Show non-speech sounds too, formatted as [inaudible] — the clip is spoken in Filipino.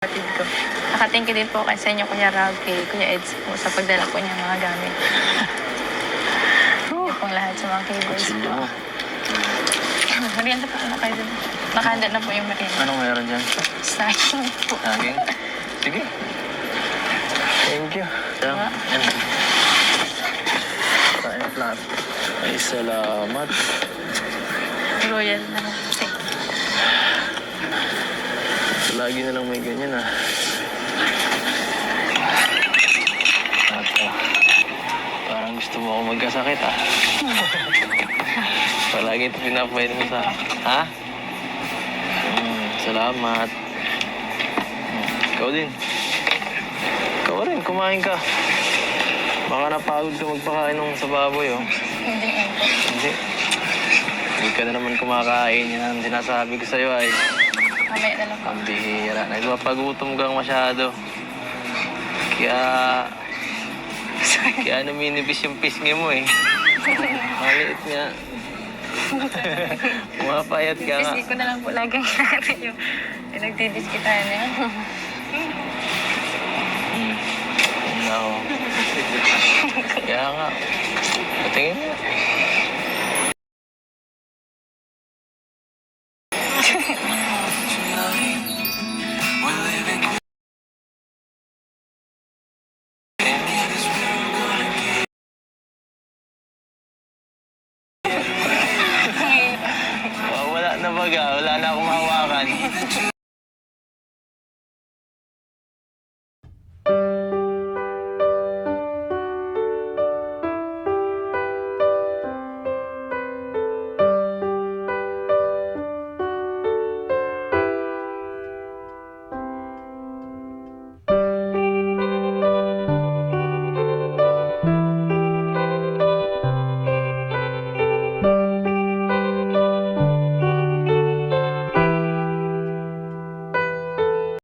Kapatid ko. Nakatingin din po kay sa inyo, Kuya Rob, kay Kuya Eds po sa pagdala po niya mga gamit. Ito pong lahat sa mga cables po. Merienda po na kayo dun. Nakahanda na po yung merienda. Anong meron dyan? Snacking po. Saging? Sige. Thank you. Yan. Diba? Yan. Kain flat. Ay, salamat. Royal na lang. Kasi Lagi na lang may ganyan ah. Ata. Parang gusto mo ako magkasakit ah. [laughs] Palagi ito pinapahid mo sa... Ha? Hmm, salamat. Ikaw din. Ikaw rin, kumain ka. Baka napagod ka magpakain ng sa baboy oh. hindi. Hindi. Hindi ka na naman kumakain. Yan ang sinasabi ko sa'yo ay... Mamaya na lang. Ang bihira. Nagpapagutom kang masyado. Kaya... Kaya numinipis yung pisngi mo eh. Maliit nga. [laughs] Pumapayat ka nga. Kasi ko na lang po laging natin yung nagdidiskitan niya. Hmm. No. Kaya nga. wala na baga, wala na akong hawakan.